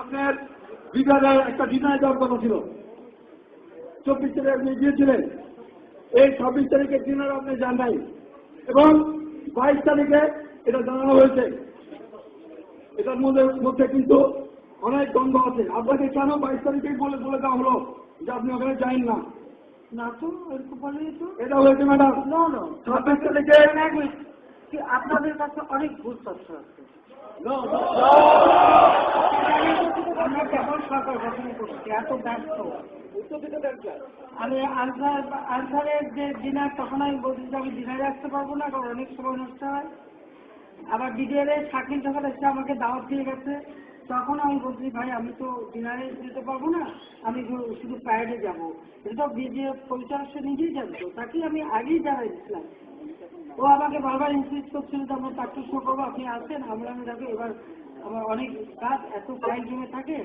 আপনার বিভাগে একটা ডিনার দেওয়ার কথা ছিল। চব্বিশ তারিখ আপনি গিয়েছিলেন। এই ছাব্বিশ তারিখে ডিনার আপনি যান নাই। এবং বাইশ তারিখে এটা জানানো হয়েছে। এটার মধ্যে মধ্যে কিন্তু অনেক দ্বন্দ্ব আছে। আপনাকে কেন বাইশ তারিখেই বলে বলে দেওয়া হলো যে আপনি ওখানে যাইন না? না তো এরকম বলেনি তো। এটা হয়েছে ম্যাডাম। না না। ছাব্বিশ তারিখে আপনাদের কাছে অনেক ভুল তথ্য আছে। সরকার গঠন করছি, এত ব্যস্ত আমি আনসার, আনসারের যে ডিনার, তখন আমি বলছি যে আমি ডিনারে আসতে পারব না, কারণ অনেক সময় নষ্ট হয়। আবার ডিডিআর শাকিল যখন এসে আমাকে দাওয়াত দিয়ে গেছে, তখন আমি বলছি, ভাই, আমি তো ডিনারে যেতে পারব না, আমি শুধু প্যারেডে যাব। এটা তো পরিচালক নিজেই জানতো তাকে আমি আগেই জানাই দিচ্ছিলাম ও আমাকে বারবার ইনসিস্ট করছিল যে, আমরা চারটে শো করব, আপনি আসেন, আমরা আমি দেখো এবার, আমার অনেক কাজ, এত ক্লাইন্ট জমে থাকে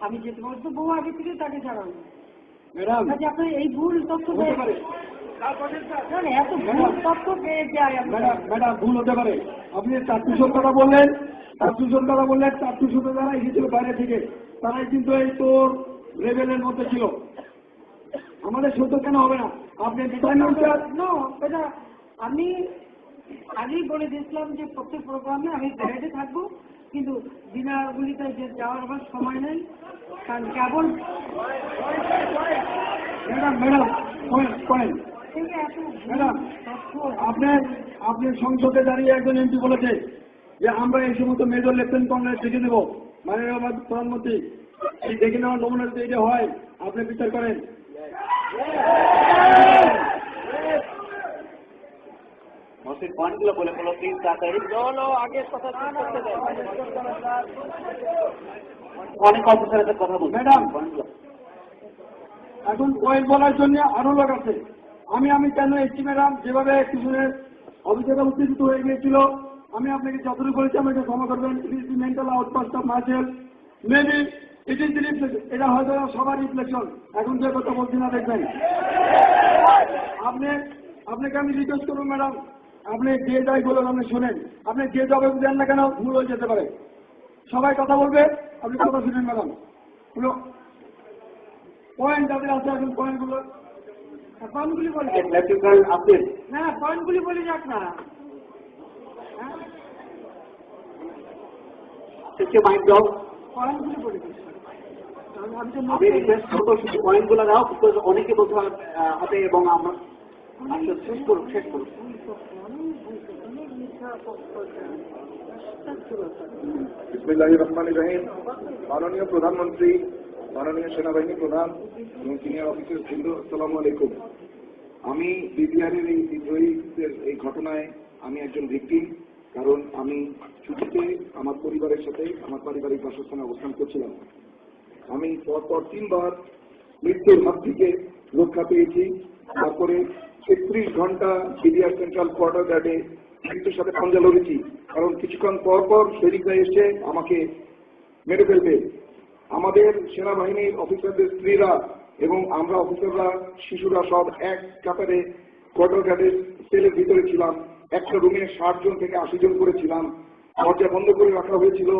আমি যেতে পারব তো বউ আগে থেকে তাকে ম্যাডাম। আপনার এই ভুল তথ্য হতে পারে। না, না, এত ভুল তথ্য পেয়ে যায় আমি। ম্যাডাম ম্যাডাম ভুল হতে পারে। আপনি চারটুশোর কথা বললেন চারটুশোর কথা বললেন চারটুশোতে যারা এসেছিল বাইরে থেকে তারাই কিন্তু এই তোর লেভেলের মধ্যে ছিল। আমাদের সত্য কেন হবে না? আপনি এটা আমি আগেই বলে দিয়েছিলাম যে প্রত্যেক প্রোগ্রামে আমি প্যারেডে থাকব। কিন্তু ডিনারগুলিতে যে যাওয়ার আমার সময় নেই কারণ কেবল ম্যাডাম ম্যাডাম ম্যাডাম আপনার আপনি সংসদে দাঁড়িয়ে একজন এমপি বলেছে যে আমরা এই সমস্ত মেজর লেফটেন্ট কর্নেল দেখে দেবো মাননীয় প্রধানমন্ত্রী, এই দেখে নেওয়ার নমুনা যদি হয়, আপনি বিচার করেন। মসজিদ পয়েন্টগুলো বলে ফেলো প্লিজ তাড়াতাড়ি। অনেক অফিসারের সাথে কথা বলছি ম্যাডাম। এখন পয়েন্ট বলার জন্য আরও লোক আছে। আমি আমি কেন এসছি ম্যাডাম? যেভাবে কিছুদিনের অভিযোগ উত্তেজিত হয়ে গিয়েছিল আমি আপনাকে যতটুকু বলেছি আমাকে ক্ষমা করবেন। It is the mental outburst of myself maybe it is the reflection এটা হয়তো সবার রিফ্লেকশন এখন যে কথা বলছি না দেখবেন। আপনি আপনাকে আমি রিকোয়েস্ট করব ম্যাডাম। আপনি যে যাই বলুন আপনি শুনেন। আপনি যে জবাব দেন না কেন ভুল হয়ে যেতে পারে। সবাই কথা বলবে আপনি কথা শুনেন ম্যাডাম পয়েন্ট যাদের আছে এখন পয়েন্টগুলো পয়েন্টগুলি বলে না পয়েন্টগুলি বলে যাক না। হ্যাঁ? থেকে মাইক দাও পয়েন্টগুলি বলে দিচ্ছি আমি আমি তো আমি রিকোয়েস্ট করব শুধু পয়েন্টগুলো দাও বিকজ অনেকে আহ, হাতে এবং আমরা আচ্ছা শেষ করুন শেষ করুন। বিসমিল্লাহ রহমান রহিম। মাননীয় প্রধানমন্ত্রী, মাননীয় সেনাবাহিনী প্রধান এবং সিনিয়র অফিসার বৃন্দ, আসসালামু আলাইকুম। আমি বিপিআরের এই বিদ্রোহীদের এই ঘটনায় আমি একজন ভিকটিম, কারণ আমি ছুটিতে আমার পরিবারের সাথে আমার পারিবারিক বাসস্থানে অবস্থান করছিলাম। আমি পরপর তিনবার মৃত্যুর হাত থেকে রক্ষা পেয়েছি। তারপরে একত্রিশ ঘণ্টা বিডিআর সেন্ট্রাল কোয়ার্টার গার্ডে মৃত্যুর সাথে পাঞ্জা লড়েছি। কারণ কিছুক্ষণ পর পর সৈনিকরা এসে আমাকে মেরে ফেলবে। আমাদের সেনাবাহিনীর অফিসারদের স্ত্রীরা এবং আমরা অফিসাররা, শিশুরা সব এক কাতারে কোয়ার্টার গার্ডের সেলের ভিতরে ছিলাম। একটা রুমে ষাট জন থেকে আশি জন করেছিলাম দরজা বন্ধ করে রাখা হয়েছিল।